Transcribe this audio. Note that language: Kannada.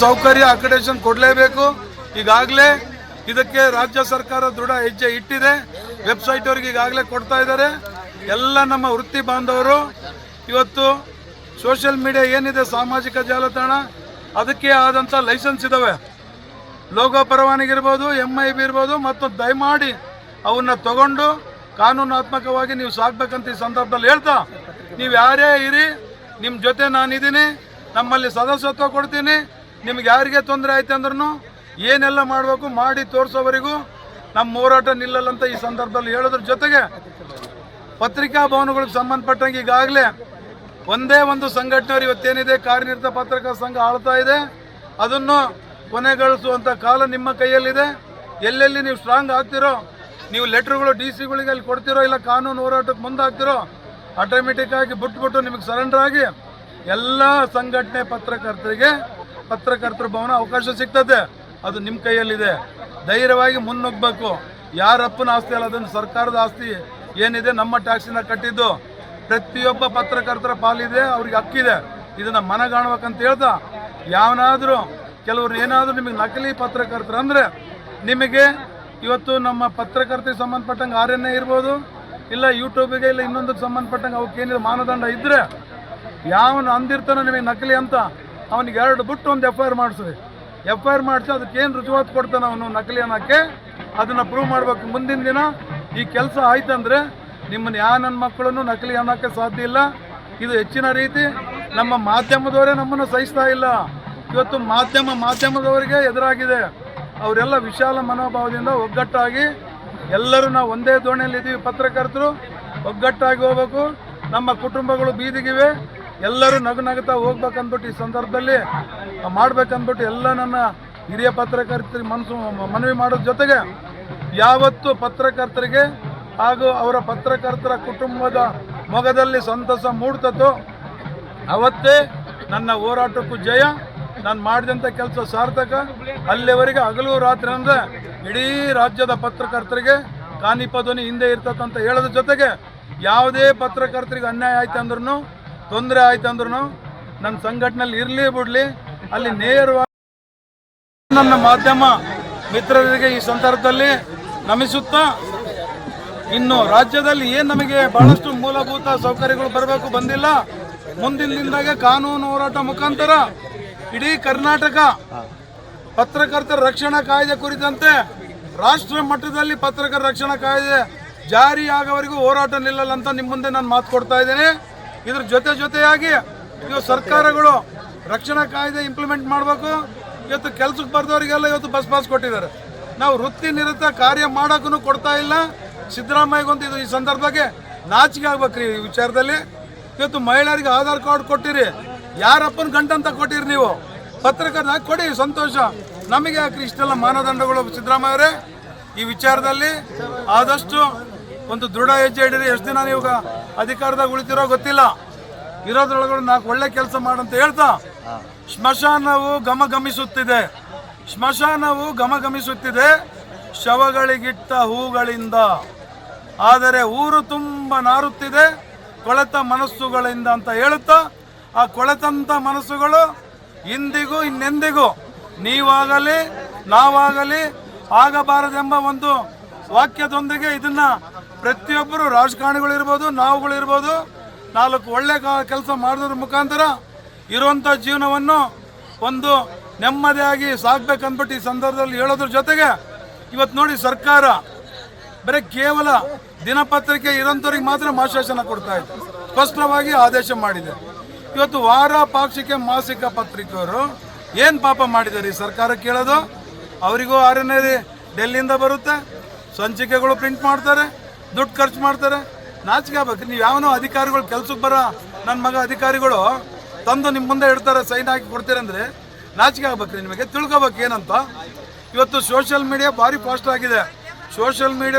ಸೌಕರ್ಯ ಅಕಾಮಿಡೇಷನ್ ಕೊಡಲೇಬೇಕು. ಈಗಾಗಲೇ ಇದಕ್ಕೆ ರಾಜ್ಯ ಸರ್ಕಾರ ದೃಢ ಹೆಜ್ಜೆ ಇಟ್ಟಿದೆ. ವೆಬ್ಸೈಟ್ ಅವರಿಗೆ ಈಗಾಗಲೇ ಕೊಡ್ತಾ ಇದ್ದಾರೆ. ಎಲ್ಲ ನಮ್ಮ ವೃತ್ತಿ ಬಾಂಧವರು, ಇವತ್ತು ಸೋಷಿಯಲ್ ಮೀಡಿಯಾ ಏನಿದೆ, ಸಾಮಾಜಿಕ ಜಾಲತಾಣ, ಅದಕ್ಕೆ ಆದಂಥ ಲೈಸೆನ್ಸ್ ಇದ್ದಾವೆ ಲೋಗೋ ಪರವಾನಗಿ ಇರ್ಬೋದು ಎಂ ಐ ಬಿ ಇರ್ಬೋದು, ಮತ್ತು ದಯಮಾಡಿ ಅವನ್ನ ತಗೊಂಡು ಕಾನೂನಾತ್ಮಕವಾಗಿ ನೀವು ಸಾಕ್ಬೇಕಂತ ಈ ಸಂದರ್ಭದಲ್ಲಿ ಹೇಳ್ತಾ, ನೀವು ಯಾರೇ ಇರಿ ನಿಮ್ಮ ಜೊತೆ ನಾನಿದ್ದೀನಿ, ನಮ್ಮಲ್ಲಿ ಸದಸ್ಯತ್ವ ಕೊಡ್ತೀನಿ ನಿಮ್ಗೆ ಯಾರಿಗೆ ತೊಂದರೆ ಆಯ್ತು ಅಂದ್ರೂ ಏನೆಲ್ಲ ಮಾಡಬೇಕು ಮಾಡಿ ತೋರಿಸೋವರೆಗೂ ನಮ್ಮ ಹೋರಾಟ ನಿಲ್ಲಲ್ಲಂತ ಈ ಸಂದರ್ಭದಲ್ಲಿ ಹೇಳೋದ್ರ ಜೊತೆಗೆ ಪತ್ರಿಕಾ ಭವನಗಳಿಗೆ ಸಂಬಂಧಪಟ್ಟಂಗೆ ಈಗಾಗಲೇ ಒಂದೇ ಒಂದು ಸಂಘಟನೆಯವರು ಇವತ್ತೇನಿದೆ, ಕಾರ್ಯನಿರತ ಪತ್ರಿಕಾ ಸಂಘ ಆಳ್ತಾ ಇದೆ. ಅದನ್ನು ಕೊನೆಗೊಳಿಸುವಂಥ ಕಾಲ ನಿಮ್ಮ ಕೈಯಲ್ಲಿದೆ. ಎಲ್ಲೆಲ್ಲಿ ನೀವು ಸ್ಟ್ರಾಂಗ್ ಆಗ್ತಿರೋ, ನೀವು ಲೆಟ್ರ್ಗಳು ಡಿ ಸಿಗಳಿಗೆ ಅಲ್ಲಿ ಕೊಡ್ತಿರೋ, ಇಲ್ಲ ಕಾನೂನು ಹೋರಾಟಕ್ಕೆ ಮುಂದಾಗ್ತಿರೋ ಆಟೋಮೆಟಿಕ್ ಆಗಿ ಬಿಟ್ಬಿಟ್ಟು ನಿಮಗೆ ಸರೆಂಡರ್ ಆಗಿ ಎಲ್ಲ ಸಂಘಟನೆ ಪತ್ರಕರ್ತರಿಗೆ ಪತ್ರಕರ್ತರ ಭವನ ಅವಕಾಶ ಸಿಗ್ತದೆ. ಅದು ನಿಮ್ಮ ಕೈಯಲ್ಲಿದೆ. ಧೈರ್ಯವಾಗಿ ಮುನ್ನುಗ್ಗಬೇಕು ಯಾರ ಅಪ್ಪನ ಆಸ್ತಿ ಅಲ್ಲ, ಅದನ್ನು ಸರ್ಕಾರದ ಆಸ್ತಿ. ಏನಿದೆ, ನಮ್ಮ ಟ್ಯಾಕ್ಸಿನ ಕಟ್ಟಿದ್ದು. ಪ್ರತಿಯೊಬ್ಬ ಪತ್ರಕರ್ತರ ಪಾಲಿದೆ, ಅವ್ರಿಗೆ ಹಕ್ಕಿದೆ. ಇದನ್ನು ಮನಗಾಣಬೇಕಂತ ಹೇಳ್ತಾ ಯಾವನಾದರೂ ಕೆಲವರು ಏನಾದರೂ ನಿಮಗೆ ನಕಲಿ ಪತ್ರಕರ್ತರು ಅಂದರೆ ನಿಮಗೆ ಇವತ್ತು ನಮ್ಮ ಪತ್ರಕರ್ತರಿಗೆ ಸಂಬಂಧಪಟ್ಟಂಗೆ ಆರ್ ಎನ್ ಎ ಇರ್ಬೋದು, ಇಲ್ಲ ಯೂಟ್ಯೂಬಿಗೆ, ಇಲ್ಲ ಇನ್ನೊಂದಕ್ಕೆ ಸಂಬಂಧಪಟ್ಟಂಗೆ ಅವಕ್ಕೇನಿದೆ ಮಾನದಂಡ ಇದ್ದರೆ ಯಾವನು ಅಂದಿರ್ತಾನೋ ನಿಮಗೆ ನಕಲಿ ಅಂತ ಅವನಿಗೆ ಎರಡು ಬಿಟ್ಟು ಒಂದು ಎಫ್ ಐ ಆರ್ ಮಾಡಿಸ್ರಿ ಎಫ್ ಐ ಆರ್ ಮಾಡಿಸಿ ಅದಕ್ಕೆ ಏನು ರುಜುವಾತು ಕೊಡ್ತಾನೆ ಅವನು ನಕಲಿ ಅನ್ನೋಕ್ಕೆ ಅದನ್ನು ಪ್ರೂವ್ ಮಾಡಬೇಕು. ಮುಂದಿನ ದಿನ ಈ ಕೆಲಸ ಆಯ್ತಂದರೆ ನಿಮ್ಮನ್ನು ಯಾವ ನನ್ನ ಮಕ್ಕಳನ್ನು ನಕಲಿ ಅನ್ನೋಕ್ಕೆ ಸಾಧ್ಯ ಇಲ್ಲ. ಇದು ಹೆಚ್ಚಿನ ರೀತಿ ನಮ್ಮ ಮಾಧ್ಯಮದವರೇ ನಮ್ಮನ್ನು ಸಹಿಸ್ತಾ ಇಲ್ಲ. ಇವತ್ತು ಮಾಧ್ಯಮ ಮಾಧ್ಯಮದವರಿಗೆ ಎದುರಾಗಿದೆ. ಅವರೆಲ್ಲ ವಿಶಾಲ ಮನೋಭಾವದಿಂದ ಒಗ್ಗಟ್ಟಾಗಿ ಎಲ್ಲರೂ ನಾವು ಒಂದೇ ದೋಣಿಯಲ್ಲಿ ಇದ್ದೀವಿ ಪತ್ರಕರ್ತರು, ಒಗ್ಗಟ್ಟಾಗಿ ಹೋಗ್ಬೇಕು. ನಮ್ಮ ಕುಟುಂಬಗಳು ಬೀದಿಗಿವೆ. ಎಲ್ಲರೂ ನಗು ನಗುತ್ತಾ ಹೋಗ್ಬೇಕಂದ್ಬಿಟ್ಟು ಈ ಸಂದರ್ಭದಲ್ಲಿ ಮಾಡ್ಬೇಕಂದ್ಬಿಟ್ಟು ಎಲ್ಲ ನನ್ನ ಹಿರಿಯ ಪತ್ರಕರ್ತರಿಗೆ ಮನಸ್ಸು, ಮನವಿ ಮಾಡೋದ್ರ ಜೊತೆಗೆ ಯಾವತ್ತು ಪತ್ರಕರ್ತರಿಗೆ ಹಾಗೂ ಅವರ ಪತ್ರಕರ್ತರ ಕುಟುಂಬದ ಮೊಗದಲ್ಲಿ ಸಂತಸ ಮೂಡ್ತತೋ ಅವತ್ತೇ ನನ್ನ ಹೋರಾಟಕ್ಕೂ ಜಯ, ನಾನು ಮಾಡಿದಂಥ ಕೆಲಸ ಸಾರ್ಥಕ. ಅಲ್ಲಿವರೆಗೆ ಹಗಲು ರಾತ್ರಿ ಅಂದರೆ ಇಡೀ ರಾಜ್ಯದ ಪತ್ರಕರ್ತರಿಗೆ ಕಾನಿಪಧ್ವನಿ ಹಿಂದೆ ಇರ್ತದಂತ ಹೇಳೋದ್ರ ಜೊತೆಗೆ ಯಾವುದೇ ಪತ್ರಕರ್ತರಿಗೆ ಅನ್ಯಾಯ ಆಯ್ತು ಅಂದ್ರೂ ತೊಂದರೆ ಆಯ್ತು ಅಂದ್ರು ನನ್ನ ಸಂಘಟನೆಯಲ್ಲಿ ಇರಲಿ ಬಿಡಲಿ, ಅಲ್ಲಿ ನೇರವಾಗಿ ನನ್ನ ಮಾಧ್ಯಮ ಮಿತ್ರರಿಗೆ ಈ ಸಂದರ್ಭದಲ್ಲಿ ನಮಿಸುತ್ತಾ ಇನ್ನು ರಾಜ್ಯದಲ್ಲಿ ಏನು ನಮಗೆ ಬಹಳಷ್ಟು ಮೂಲಭೂತ ಸೌಕರ್ಯಗಳು ಬರಬೇಕು ಬಂದಿಲ್ಲ, ಮುಂದಿನ ದಿನದಾಗ ಕಾನೂನು ಹೋರಾಟ ಮುಖಾಂತರ ಇಡೀ ಕರ್ನಾಟಕ ಪತ್ರಕರ್ತರ ರಕ್ಷಣಾ ಕಾಯ್ದೆ ಕುರಿತಂತೆ ರಾಷ್ಟ್ರ ಮಟ್ಟದಲ್ಲಿ ಪತ್ರಕರ್ತರ ರಕ್ಷಣಾ ಕಾಯ್ದೆ ಜಾರಿಯಾಗವರೆಗೂ ಹೋರಾಟ ನಿಲ್ಲಲ್ಲ ಅಂತ ನಿಮ್ಮ ಮುಂದೆ ನಾನು ಮಾತು ಕೊಡ್ತಾ ಇದ್ದೇನೆ. ಇದ್ರ ಜೊತೆ ಜೊತೆಯಾಗಿ ಇವತ್ತು ಸರ್ಕಾರಗಳು ರಕ್ಷಣಾ ಕಾಯ್ದೆ ಇಂಪ್ಲಿಮೆಂಟ್ ಮಾಡಬೇಕು. ಇವತ್ತು ಕೆಲಸಕ್ಕೆ ಬರ್ದವರಿಗೆಲ್ಲ ಇವತ್ತು ಬಸ್ ಪಾಸ್ ಕೊಟ್ಟಿದ್ದಾರೆ. ನಾವು ವೃತ್ತಿ ನಿರತ ಕಾರ್ಯ ಮಾಡೋಕ್ಕೂ ಕೊಡ್ತಾ ಇಲ್ಲ. ಸಿದ್ದರಾಮಯ್ಯಗೊಂದು ಇದು ಈ ಸಂದರ್ಭಕ್ಕೆ ನಾಚಿಕೆ ಆಗ್ಬೇಕ್ರಿ ಈ ವಿಚಾರದಲ್ಲಿ. ಇವತ್ತು ಮಹಿಳೆಯರಿಗೆ ಆಧಾರ್ ಕಾರ್ಡ್ ಕೊಟ್ಟಿರಿ. ಯಾರಪ್ಪನ ಗಂಟಂತ ಕೊಟ್ಟಿರಿ ನೀವು. ಪತ್ರಕರ್ತ ಕೊಡಿ, ಸಂತೋಷ. ನಮಗೆ ಯಾಕ್ರಿ ಇಷ್ಟೆಲ್ಲ ಮಾನದಂಡಗಳು ಸಿದ್ದರಾಮಯ್ಯ ಅವರೇ ಈ ವಿಚಾರದಲ್ಲಿ ಆದಷ್ಟು ಒಂದು ದೃಢ ಹೆಜ್ಜೆ ಇಡಿರಿ. ಎಷ್ಟು ದಿನ ನೀವು ಅಧಿಕಾರದಾಗ ಉಳಿತಿರೋ ಗೊತ್ತಿಲ್ಲ. ಇರೋದ್ರೊಳಗಡೆ ನಾಲ್ಕು ಒಳ್ಳೆ ಕೆಲಸ ಮಾಡಂತ ಹೇಳ್ತಾ ಸ್ಮಶಾನವು ಗಮಗಮಿಸುತ್ತಿದೆ ಸ್ಮಶಾನವು ಗಮಗಮಿಸುತ್ತಿದೆ ಶವಗಳಿಗಿಟ್ಟ ಹೂಗಳಿಂದ. ಆದರೆ ಊರು ತುಂಬ ನಾರುತ್ತಿದೆ ಕೊಳೆತ ಮನಸ್ಸುಗಳಿಂದ ಅಂತ ಹೇಳುತ್ತಾ ಆ ಕೊಳೆತಂತ ಮನಸ್ಸುಗಳು ಇಂದಿಗೂ ಇನ್ನೆಂದಿಗೂ ನೀವಾಗಲಿ ನಾವಾಗಲಿ ಆಗಬಾರದೆಂಬ ಒಂದು ವಾಕ್ಯದೊಂದಿಗೆ ಇದನ್ನ ಪ್ರತಿಯೊಬ್ಬರು ರಾಜಕಾರಣಿಗಳಿರ್ಬೋದು, ನಾವುಗಳಿರ್ಬೋದು, ನಾಲ್ಕು ಒಳ್ಳೆ ಕೆಲಸ ಮಾಡೋದ್ರ ಮುಖಾಂತರ ಇರುವಂಥ ಜೀವನವನ್ನು ಒಂದು ನೆಮ್ಮದಿಯಾಗಿ ಸಾಕ್ಬೇಕಂದ್ಬಿಟ್ಟು ಈ ಸಂದರ್ಭದಲ್ಲಿ ಹೇಳೋದ್ರ ಜೊತೆಗೆ ಇವತ್ತು ನೋಡಿ ಸರ್ಕಾರ ಬರೀ ಕೇವಲ ದಿನಪತ್ರಿಕೆ ಇರೋಂಥವ್ರಿಗೆ ಮಾತ್ರ ಮಾಶಾಸನ ಕೊಡ್ತಾ ಇದೆ. ಸ್ಪಷ್ಟವಾಗಿ ಆದೇಶ ಮಾಡಿದೆ. ಇವತ್ತು ವಾರ ಪಾಕ್ಷಿಕ ಮಾಸಿಕ ಪತ್ರಿಕೆಯವರು ಏನು ಪಾಪ ಮಾಡಿದ್ದಾರೆ ಈ ಸರ್ಕಾರ ಕೇಳೋದು? ಅವರಿಗೂ ಆರನೇ ಡೆಲ್ಲಿಯಿಂದ ಬರುತ್ತೆ. ಸಂಚಿಕೆಗಳು ಪ್ರಿಂಟ್ ಮಾಡ್ತಾರೆ, ದುಡ್ಡು ಖರ್ಚು ಮಾಡ್ತಾರೆ. ನಾಚಿಕೆ ಆಗ್ಬೇಕು. ನೀವು ಯಾವನೋ ಅಧಿಕಾರಿಗಳು ಕೆಲ್ಸಕ್ಕೆ ಬರೋ ನನ್ನ ಮಗ ಅಧಿಕಾರಿಗಳು ತಂದು ನಿಮ್ಮ ಮುಂದೆ ಇಡ್ತಾರೆ, ಸೈನ್ ಹಾಕಿ ಕೊಡ್ತೀರಂದ್ರೆ ನಾಚಿಕೆ ಆಗ್ಬೇಕ್ರಿ ನಿಮಗೆ. ತಿಳ್ಕೊಬೇಕು ಏನಂತ. ಇವತ್ತು ಸೋಷಿಯಲ್ ಮೀಡಿಯಾ ಭಾರಿ ಫಾಸ್ಟ್ ಆಗಿದೆ. Social media